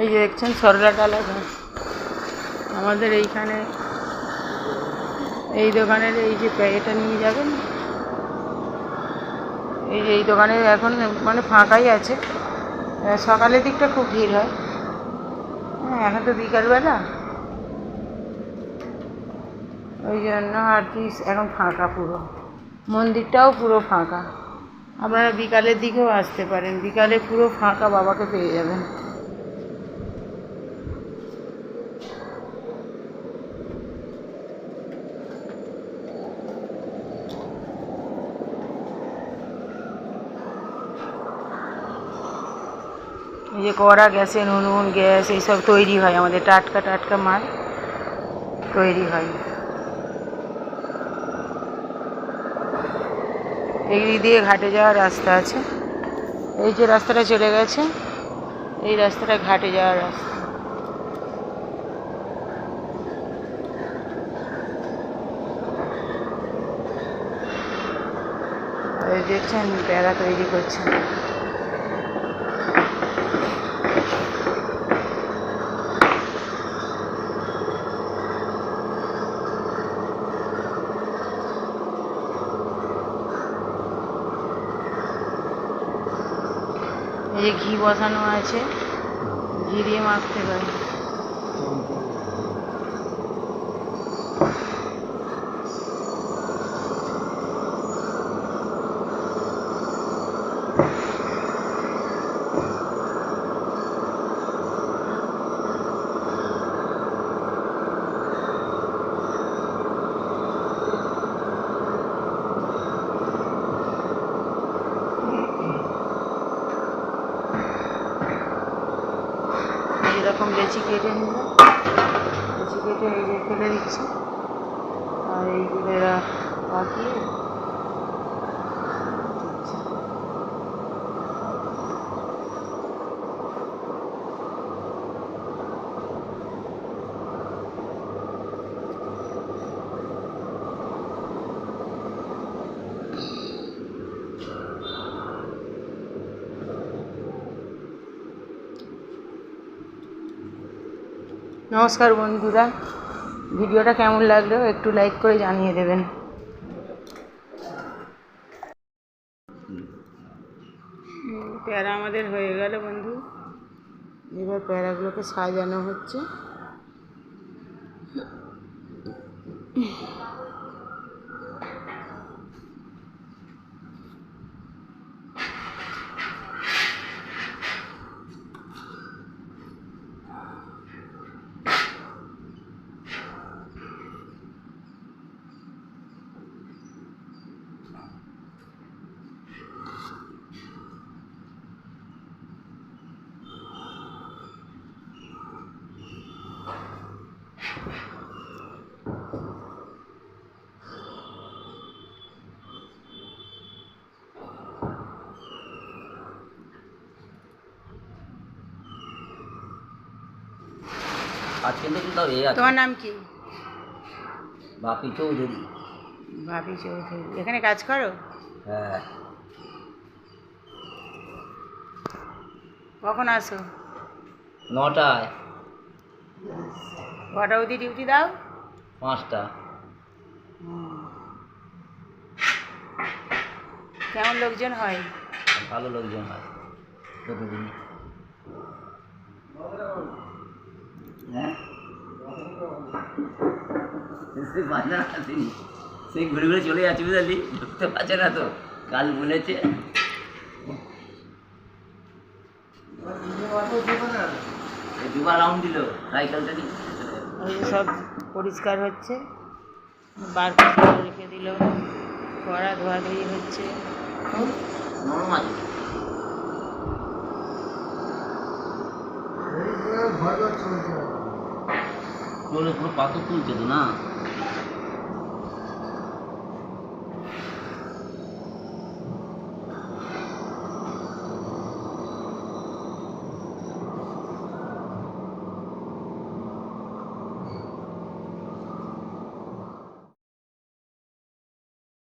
এই যে দেখছেন সরলা টালা ঘাট আমাদের এইখানে এই দোকানের এই যে এটা নিয়ে যাবেন? এই যে এই দোকানে এখন মানে ফাঁকাই আছে। সকালের দিকটা খুব ভিড় হয়। হ্যাঁ এখন তো বিকালবেলা ওই জন্য আর কি এখন ফাঁকা পুরো। মন্দিরটাও পুরো ফাঁকা। আপনারা বিকালের দিকেও আসতে পারেন। বিকালে পুরো ফাঁকা বাবাকে পেয়ে যাবেন। যে কড়া গ্যাসে নুন গ্যাস, এইসব তৈরি হয়। আমাদের টাটকা টাটকা মাল তৈরি হয়। এই দিয়ে ঘাটে যাওয়ার রাস্তা আছে। এই যে রাস্তাটা চলে গেছে, এই রাস্তাটা ঘাটে যাওয়ার রাস্তা। দেখছেন প্যারা তৈরি করছে। এই ঘি বসানো আছে ঘি দিয়ে মাখতে পারে এরকম লেচি কেটে নিল লেচি কেটে এই ফেলে দিচ্ছে। আর এইগুলো এরা পাকিয়ে দিচ্ছে। নমস্কার বন্ধুরা। ভিডিওটা কেমন লাগল একটু লাইক করে জানিয়ে দেবেন। প্যারা আমাদের হয়ে গেল বন্ধু। এবার প্যারাগুলোকে সাজানো হচ্ছে। আজকে তো কিন্তু এ আছে। তোমার নাম কি? বাপি চৌধুরী। ভাবি চৌধুরী। এখানে কাজ করো? হ্যাঁ। কখন আসো? নটায়। কটা অবধি ডিউটি দাও? পাঁচটা। কেমন লোকজন হয়? ভালো লোকজন হয়। প্রতিদিন হ্যাঁ? বুঝতে পারছে না তিনি সেই ঘুরে ঘুরে চলে যাচ্ছে বুঝলি? ঢুকতে পারছে না তো। কাল বলেছে। দুবার রাউন্ড দিল। সাইকেলটা সব পরিষ্কার হচ্ছে। বার করে রেখে দিল। কড়া ধোয়াধুয়ি হচ্ছে। নরম আছে। ঘর ঘর চলছে ನೋಡೋಕ್ಕೂ ಪಾಕ ಕುಂಚದು না